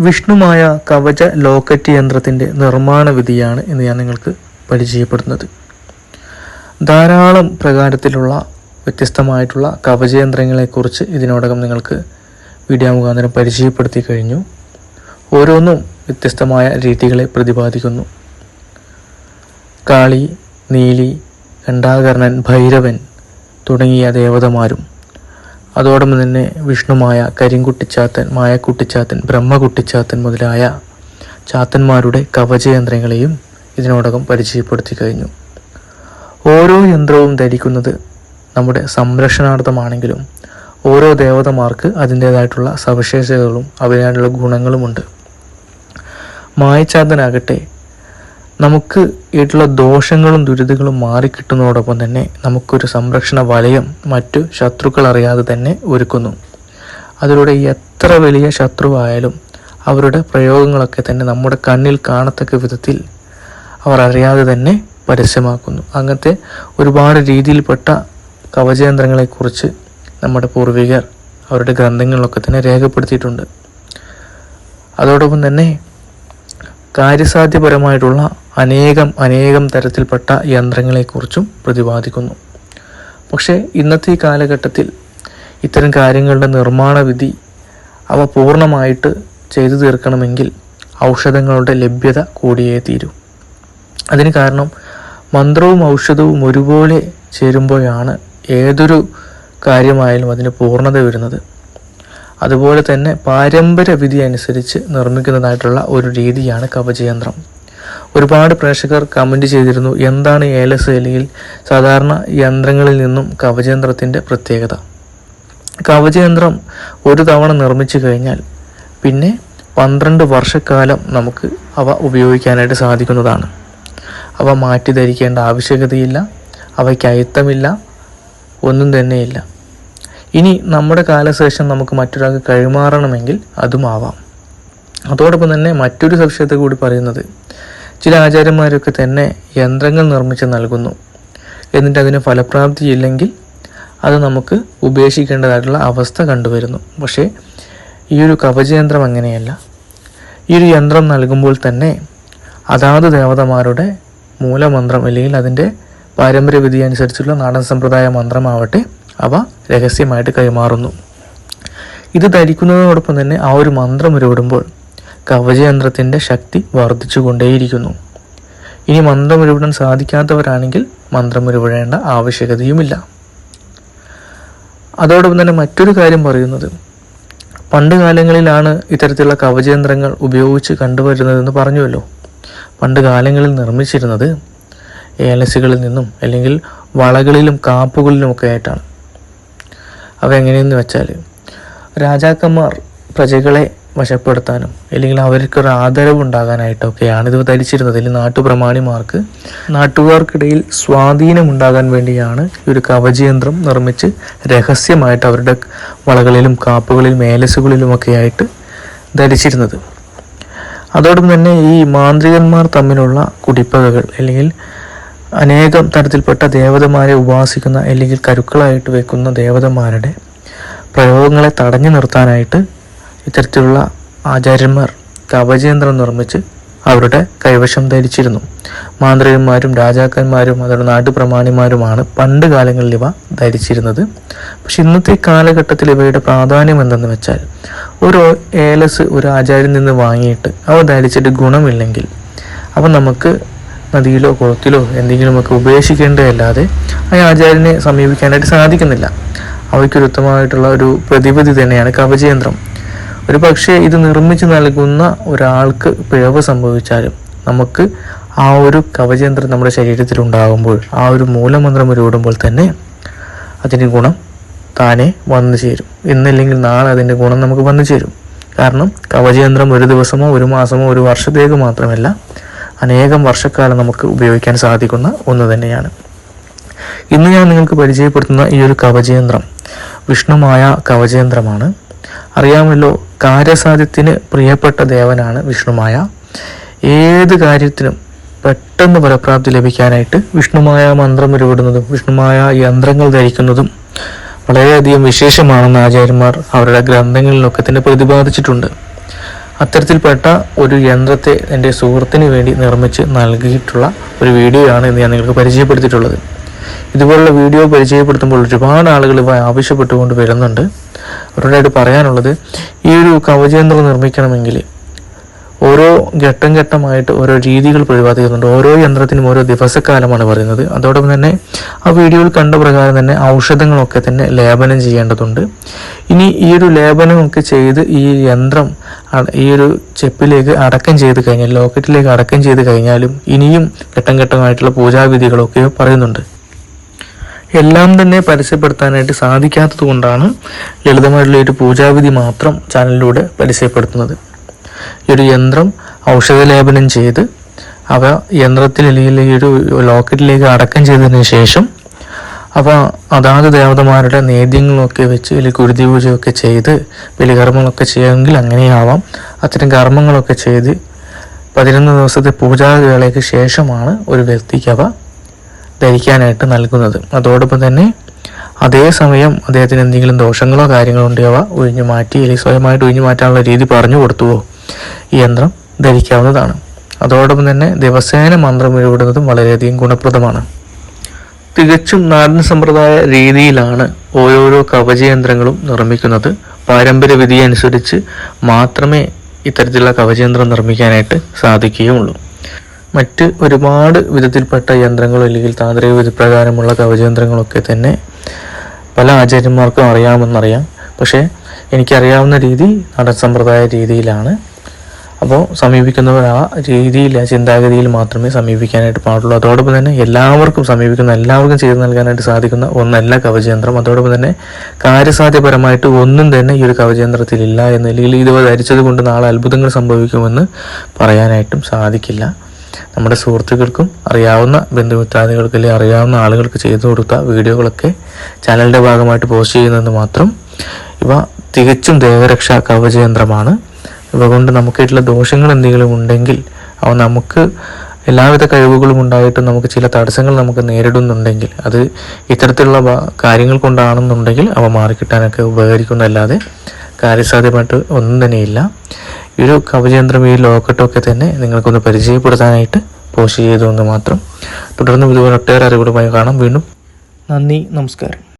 Vishnumaya കവച locket യന്ത്രത്തിന്റെ നിർമ്മാണ വിധിയാണ് ഇന്ന് ഞാൻ നിങ്ങൾക്ക് പരിചയപ്പെടുന്നത്. ധാരാളം പ്രകാരത്തിലുള്ള വ്യത്യസ്തമായിട്ടുള്ള കവചയന്ത്രങ്ങളെക്കുറിച്ച് ഇതിനോടകം നിങ്ങൾക്ക് വീഡിയോ മുഖാന്തരം പരിചയപ്പെടുത്തി കഴിഞ്ഞു. ഓരോന്നും വ്യത്യസ്തമായ രീതികളെ പ്രതിപാദിക്കുന്നു. കാളി നീലി ഖണ്ഡാകർണൻ ഭൈരവൻ തുടങ്ങിയ ദേവതമാരും അതോടൊപ്പം തന്നെ വിഷ്ണുമായ കരിങ്കുട്ടിച്ചാത്തൻ മായക്കുട്ടിച്ചാത്തൻ ബ്രഹ്മകുട്ടിച്ചാത്തൻ മുതലായ ചാത്തന്മാരുടെ കവചയന്ത്രങ്ങളെയും ഇതിനോടകം പരിചയപ്പെടുത്തി കഴിഞ്ഞു. ഓരോ യന്ത്രവും ധരിക്കുന്നത് നമ്മുടെ സംരക്ഷണാർത്ഥമാണെങ്കിലും ഓരോ ദേവതമാർക്ക് അതിന്റേതായിട്ടുള്ള സവിശേഷതകളും അവരായിട്ടുള്ള ഗുണങ്ങളുമുണ്ട്. മായച്ചാത്തനാകട്ടെ നമുക്ക് ആയിട്ടുള്ള ദോഷങ്ങളും ദുരിതങ്ങളും മാറിക്കിട്ടുന്നതോടൊപ്പം തന്നെ നമുക്കൊരു സംരക്ഷണ വലയം മറ്റു ശത്രുക്കൾ അറിയാതെ തന്നെ ഒരുക്കുന്നു. അതിലൂടെ എത്ര വലിയ ശത്രുവായാലും അവരുടെ പ്രയോഗങ്ങളൊക്കെ തന്നെ നമ്മുടെ കണ്ണിൽ കാണത്തക്ക വിധത്തിൽ അവർ അറിയാതെ തന്നെ പരസ്യമാക്കുന്നു. അങ്ങനത്തെ ഒരുപാട് രീതിയിൽപ്പെട്ട കവചയന്ത്രങ്ങളെക്കുറിച്ച് നമ്മുടെ പൂർവികർ അവരുടെ ഗ്രന്ഥങ്ങളിലൊക്കെ തന്നെ രേഖപ്പെടുത്തിയിട്ടുണ്ട്. അതോടൊപ്പം തന്നെ കാര്യസാധ്യപരമായിട്ടുള്ള അനേകം അനേകം തരത്തിൽപ്പെട്ട യന്ത്രങ്ങളെക്കുറിച്ചും പ്രതിപാദിക്കുന്നു. പക്ഷേ ഇന്നത്തെ കാലഘട്ടത്തിൽ ഇത്തരം കാര്യങ്ങളുടെ നിർമ്മാണ വിധി അവ പൂർണമായിട്ട് ചെയ്തു തീർക്കണമെങ്കിൽ ഔഷധങ്ങളുടെ ലഭ്യത കൂടിയേ തീരൂ. അതിന് കാരണം മന്ത്രവും ഔഷധവും ഒരുപോലെ ചേരുമ്പോഴാണ് ഏതൊരു കാര്യമായാലും അതിന് പൂർണത വരുന്നത്. അതുപോലെ തന്നെ പാരമ്പര്യ വിധി അനുസരിച്ച് നിർമ്മിക്കുന്നതായിട്ടുള്ള ഒരു രീതിയാണ് കവചയന്ത്രം. ഒരുപാട് പ്രേക്ഷകർ കമന്റ് ചെയ്തിരുന്നു. എന്താണ് അല്ലെങ്കിൽ സാധാരണ യന്ത്രങ്ങളിൽ നിന്നും കവചയന്ത്രത്തിന്റെ പ്രത്യേകത? കവചയന്ത്രം ഒരു തവണ നിർമ്മിച്ചു കഴിഞ്ഞാൽ പിന്നെ പന്ത്രണ്ട് വർഷക്കാലം നമുക്ക് അവ ഉപയോഗിക്കാനായിട്ട് സാധിക്കുന്നതാണ്. അവ മാറ്റി ധരിക്കേണ്ട ആവശ്യകതയില്ല അവയ്ക്ക് അയിത്തമില്ല ഒന്നും തന്നെയില്ല. ഇനി നമ്മുടെ കാലശേഷം നമുക്ക് മറ്റൊരാൾക്ക് കൈമാറണമെങ്കിൽ അതുമാവാം. അതോടൊപ്പം തന്നെ മറ്റൊരു സവിശേഷത കൂടി പറയുന്നത് ചില ആചാര്യന്മാരൊക്കെ തന്നെ യന്ത്രങ്ങൾ നിർമ്മിച്ച് നൽകുന്നു. എന്നിട്ട് അതിന് ഫലപ്രാപ്തി ഇല്ലെങ്കിൽ അത് നമുക്ക് ഉപേക്ഷിക്കേണ്ടതായിട്ടുള്ള അവസ്ഥ കണ്ടുവരുന്നു. പക്ഷേ ഈ ഒരു കവചയന്ത്രം അങ്ങനെയല്ല. ഈ ഒരു യന്ത്രം നൽകുമ്പോൾ തന്നെ അതാത് ദേവതമാരുടെ മൂലമന്ത്രം അല്ലെങ്കിൽ അതിന്റെ പാരമ്പര്യ വിധി അനുസരിച്ചുള്ള നാടൻ സമ്പ്രദായ മന്ത്രമാവട്ടെ അവ രഹസ്യമായിട്ട് കൈമാറുന്നു. ഇത് ധരിക്കുന്നതോടൊപ്പം തന്നെ ആ ഒരു മന്ത്രം ഉരുവിടുമ്പോൾ കവചയന്ത്രത്തിന്റെ ശക്തി വർദ്ധിച്ചുകൊണ്ടേയിരിക്കുന്നു. ഇനി മന്ത്രം ഉരുവിടാൻ സാധിക്കാത്തവരാണെങ്കിൽ മന്ത്രം ഉരുവിടേണ്ട ആവശ്യകതയുമില്ല. അതോടൊപ്പം തന്നെ മറ്റൊരു കാര്യം പറയുന്നത്. പണ്ട് കാലങ്ങളിലാണ് ഇത്തരത്തിലുള്ള കവചയന്ത്രങ്ങൾ ഉപയോഗിച്ച് കണ്ടുവരുന്നതെന്ന് പറഞ്ഞുവല്ലോ. പണ്ട് കാലങ്ങളിൽ നിർമ്മിച്ചിരുന്നത് ഏലസുകളിൽ നിന്നും അല്ലെങ്കിൽ വളകളിലും കാപ്പുകളിലുമൊക്കെ ആയിട്ടാണ് അവ എങ്ങനെയെന്ന് വെച്ചാൽ രാജാക്കന്മാർ പ്രജകളെ വശപ്പെടുത്താനും അല്ലെങ്കിൽ അവർക്കൊരു ആദരവ് ഉണ്ടാകാനായിട്ടൊക്കെയാണ് ഇത് ധരിച്ചിരുന്നത്. അല്ലെങ്കിൽ നാട്ടുപ്രമാണിമാർക്ക് നാട്ടുകാർക്കിടയിൽ സ്വാധീനം ഉണ്ടാകാൻ വേണ്ടിയാണ് ഈ ഒരു കവചയന്ത്രം നിർമ്മിച്ച് രഹസ്യമായിട്ട് അവരുടെ വളകളിലും കാപ്പുകളിലും ഏലസുകളിലുമൊക്കെ ആയിട്ട് ധരിച്ചിരുന്നത്. അതോടൊപ്പം തന്നെ ഈ മാന്ത്രികന്മാർ തമ്മിലുള്ള കുടിപ്പകകൾ അല്ലെങ്കിൽ അനേകം തരത്തിൽപ്പെട്ട ദേവതമാരെ ഉപാസിക്കുന്ന അല്ലെങ്കിൽ കരുക്കളായിട്ട് വെക്കുന്ന ദേവതമാരുടെ പ്രയോഗങ്ങളെ തടഞ്ഞു നിർത്താനായിട്ട് ഇത്തരത്തിലുള്ള ആചാര്യന്മാർ കവചയന്ത്രം നിർമ്മിച്ച് അവരുടെ കൈവശം ധരിച്ചിരുന്നു. മാന്ത്രികന്മാരും രാജാക്കന്മാരും അതോടെ നാട്ടുപ്രമാണിമാരുമാണ് പണ്ട് കാലങ്ങളിൽ ഇവ ധരിച്ചിരുന്നത്. പക്ഷെ ഇന്നത്തെ കാലഘട്ടത്തിൽ ഇവയുടെ പ്രാധാന്യം എന്തെന്ന് വെച്ചാൽ ഒരു ഏലസ് ഒരു ആചാര്യൻ നിന്ന് വാങ്ങിയിട്ട് അവ ധരിച്ചിട്ട് ഗുണമില്ലെങ്കിൽ അവ നമുക്ക് നദിയിലോ കുളത്തിലോ എന്തെങ്കിലുമൊക്കെ ഉപേക്ഷിക്കേണ്ടതല്ലാതെ ആ ആചാര്യനെ സമീപിക്കാനായിട്ട് സാധിക്കുന്നില്ല. അവയ്ക്കൊരു ഉത്തമമായിട്ടുള്ള ഒരു പ്രതിവിധി തന്നെയാണ് കവചയന്ത്രം. ഒരു പക്ഷേ ഇത് നിർമ്മിച്ചു നൽകുന്ന ഒരാൾക്ക് പിഴവ് സംഭവിച്ചാലും നമുക്ക് ആ ഒരു കവചയന്ത്രം നമ്മുടെ ശരീരത്തിൽ ഉണ്ടാകുമ്പോൾ ആ ഒരു മൂലമന്ത്രം ഉരുവിടുമ്പോൾ തന്നെ അതിന്റെ ഗുണം താനെ വന്നു ചേരും. ഇന്നില്ലെങ്കിൽ നാളെ അതിന്റെ ഗുണം നമുക്ക് വന്നു ചേരും. കാരണം കവചയന്ത്രം ഒരു ദിവസമോ ഒരു മാസമോ ഒരു വർഷത്തേക്ക് മാത്രമല്ല അനേകം വർഷക്കാലം നമുക്ക് ഉപയോഗിക്കാൻ സാധിക്കുന്ന ഒന്ന് തന്നെയാണ്. ഇന്ന് ഞാൻ നിങ്ങൾക്ക് പരിചയപ്പെടുത്തുന്ന ഈ ഒരു കവചയന്ത്രം വിഷ്ണുമായ കവചയന്ത്രമാണ്. അറിയാമല്ലോ കാര്യസാധ്യത്തിന് പ്രിയപ്പെട്ട ദേവനാണ് വിഷ്ണുമായ. ഏത് കാര്യത്തിനും പെട്ടെന്ന് ഫലപ്രാപ്തി ലഭിക്കാനായിട്ട് വിഷ്ണുമായ മന്ത്രം ഉരുവിടുന്നതും വിഷ്ണുമായ യന്ത്രങ്ങൾ ധരിക്കുന്നതും വളരെയധികം വിശേഷമാണെന്ന് ആചാര്യന്മാർ അവരുടെ ഗ്രന്ഥങ്ങളിലൊക്കെ തന്നെ പ്രതിപാദിച്ചിട്ടുണ്ട്. അത്തരത്തിൽപ്പെട്ട ഒരു യന്ത്രത്തെ എന്റെ സുഹൃത്തിന് വേണ്ടി നിർമ്മിച്ച് നൽകിയിട്ടുള്ള ഒരു വീഡിയോ ആണ് ഇന്ന് ഞാൻ നിങ്ങൾക്ക് പരിചയപ്പെടുത്തിയിട്ടുള്ളത്. ഇതുപോലുള്ള വീഡിയോ പരിചയപ്പെടുത്തുമ്പോൾ ഒരുപാട് ആളുകൾ ഇവ ആവശ്യപ്പെട്ടുകൊണ്ട് വരുന്നുണ്ട്. അവരോടായിട്ട് പറയാനുള്ളത് ഈ ഒരു കവചയന്ത്രം നിർമ്മിക്കണമെങ്കിൽ ഓരോ ഘട്ടം ഘട്ടമായിട്ട് ഓരോ രീതികൾ പ്രതിപാദിക്കുന്നുണ്ട് ഓരോ യന്ത്രത്തിനും ഓരോ ദിവസക്കാലമാണ് പറയുന്നത്. അതോടൊപ്പം തന്നെ ആ വീഡിയോയിൽ കണ്ട പ്രകാരം തന്നെ ഔഷധങ്ങളൊക്കെ തന്നെ ലേപനം ചെയ്യേണ്ടതുണ്ട്. ഇനി ഈ ഒരു ലേപനമൊക്കെ ചെയ്ത് ഈ യന്ത്രം ഈ ഒരു ചെപ്പിലേക്ക് അടക്കം ചെയ്ത് കഴിഞ്ഞാൽ ലോക്കറ്റിലേക്ക് അടക്കം ചെയ്ത് കഴിഞ്ഞാലും ഇനിയും ഘട്ടം ഘട്ടമായിട്ടുള്ള പൂജാവിധികളൊക്കെ പറയുന്നുണ്ട്. എല്ലാം തന്നെ പരസ്യപ്പെടുത്താനായിട്ട് സാധിക്കാത്തത് കൊണ്ടാണ് ലളിതമായിട്ടുള്ള ഒരു പൂജാവിധി മാത്രം ചാനലിലൂടെ പരസ്യപ്പെടുത്തുന്നത്. ഈ ഒരു യന്ത്രം ഔഷധലേപനം ചെയ്ത് അവ യന്ത്രത്തിൽ അല്ലെങ്കിൽ ഈ ഒരു ലോക്കറ്റിലേക്ക് അടക്കം ചെയ്തതിന് ശേഷം അവ അതാത് ദേവതമാരുടെ നേദ്യങ്ങളൊക്കെ വെച്ച് അല്ലെങ്കിൽ കുരുതി പൂജയൊക്കെ ചെയ്ത് ബലികർമ്മങ്ങളൊക്കെ ചെയ്യുമെങ്കിൽ അങ്ങനെയാവാം. അത്തരം കർമ്മങ്ങളൊക്കെ ചെയ്ത് പതിനൊന്ന് ദിവസത്തെ പൂജാവേളയ്ക്ക് ശേഷമാണ് ഒരു വ്യക്തിക്ക് അവ ധരിക്കാനായിട്ട് നൽകുന്നത്. അതോടൊപ്പം തന്നെ അതേസമയം അദ്ദേഹത്തിന് എന്തെങ്കിലും ദോഷങ്ങളോ കാര്യങ്ങളോ ഉണ്ടെങ്കിൽ അവ ഒഴിഞ്ഞു മാറ്റി അല്ലെങ്കിൽ സ്വയമായിട്ട് ഒഴിഞ്ഞു മാറ്റാനുള്ള രീതി പറഞ്ഞു കൊടുത്തുവോ? ഈ യന്ത്രം ധരിക്കാവുന്നതാണ്. അതോടൊപ്പം തന്നെ ദിവസേന മന്ത്രം എഴുവിടുന്നതും വളരെയധികം ഗുണപ്രദമാണ്. തികച്ചും നാടൻ സമ്പ്രദായ രീതിയിലാണ് ഓരോരോ കവചയന്ത്രങ്ങളും നിർമ്മിക്കുന്നത്. പാരമ്പര്യ വിധി അനുസരിച്ച് മാത്രമേ ഇത്തരത്തിലുള്ള കവചയന്ത്രം നിർമ്മിക്കാനായിട്ട് സാധിക്കുകയുള്ളൂ. മറ്റ് ഒരുപാട് വിധത്തിൽപ്പെട്ട യന്ത്രങ്ങൾ അല്ലെങ്കിൽ താന്ത്രിക വിധപ്രകാരമുള്ള കവചയന്ത്രങ്ങളൊക്കെ തന്നെ പല ആചാര്യന്മാർക്കും അറിയാമെന്നറിയാം. പക്ഷേ എനിക്കറിയാവുന്ന രീതി നടൻ സമ്പ്രദായ രീതിയിലാണ്. അപ്പോൾ സമീപിക്കുന്നവർ ആ രീതിയിൽ ആ ചിന്താഗതിയിൽ മാത്രമേ സമീപിക്കാനായിട്ട് പാടുള്ളൂ. അതോടൊപ്പം തന്നെ എല്ലാവർക്കും സമീപിക്കുന്ന എല്ലാവർക്കും ചെയ്തു നൽകാനായിട്ട് സാധിക്കുന്ന ഒന്നല്ല കവചയന്ത്രം. അതോടൊപ്പം തന്നെ കാര്യസാധ്യപരമായിട്ട് ഒന്നും തന്നെ ഈ ഒരു കവചയന്ത്രത്തിലില്ല എന്ന് അല്ലെങ്കിൽ ഇത് ധരിച്ചത് കൊണ്ട് നാളെ അത്ഭുതങ്ങൾ സംഭവിക്കുമെന്ന് പറയാനായിട്ടും സാധിക്കില്ല. നമ്മുടെ സുഹൃത്തുക്കൾക്കും അറിയാവുന്ന ബന്ധുമിത്രാദികൾക്ക് അല്ലെങ്കിൽ അറിയാവുന്ന ആളുകൾക്ക് ചെയ്തു കൊടുത്ത വീഡിയോകളൊക്കെ ചാനലിന്റെ ഭാഗമായിട്ട് പോസ്റ്റ് ചെയ്യുന്നതെന്ന് മാത്രം. ഇവ തികച്ചും ദേവരക്ഷാ കവചയന്ത്രമാണ്. ഇവ കൊണ്ട് നമുക്കായിട്ടുള്ള ദോഷങ്ങൾ എന്തെങ്കിലും ഉണ്ടെങ്കിൽ അവ നമുക്ക് എല്ലാവിധ കഴിവുകളും ഉണ്ടായിട്ടും നമുക്ക് ചില തടസ്സങ്ങൾ നമുക്ക് നേരിടുന്നുണ്ടെങ്കിൽ അത് ഇത്തരത്തിലുള്ള കാര്യങ്ങൾ കൊണ്ടാണെന്നുണ്ടെങ്കിൽ അവ മാറിക്കിട്ടാനൊക്കെ ഉപകരിക്കുന്നതല്ലാതെ കാര്യസാധ്യമായിട്ട് ഒന്നും തന്നെയില്ല. ഈ ഒരു കവചയന്ത്രം ഈ ലോക്കറ്റൊക്കെ തന്നെ നിങ്ങൾക്കൊന്ന് പരിചയപ്പെടുത്താനായിട്ട് പോസ്റ്റ് ചെയ്തു എന്ന് മാത്രം. തുടർന്ന് ഇതുപോലെ ഒട്ടേറെ അറിവുകളുമായി കാണാം. വീണ്ടും നന്ദി നമസ്കാരം.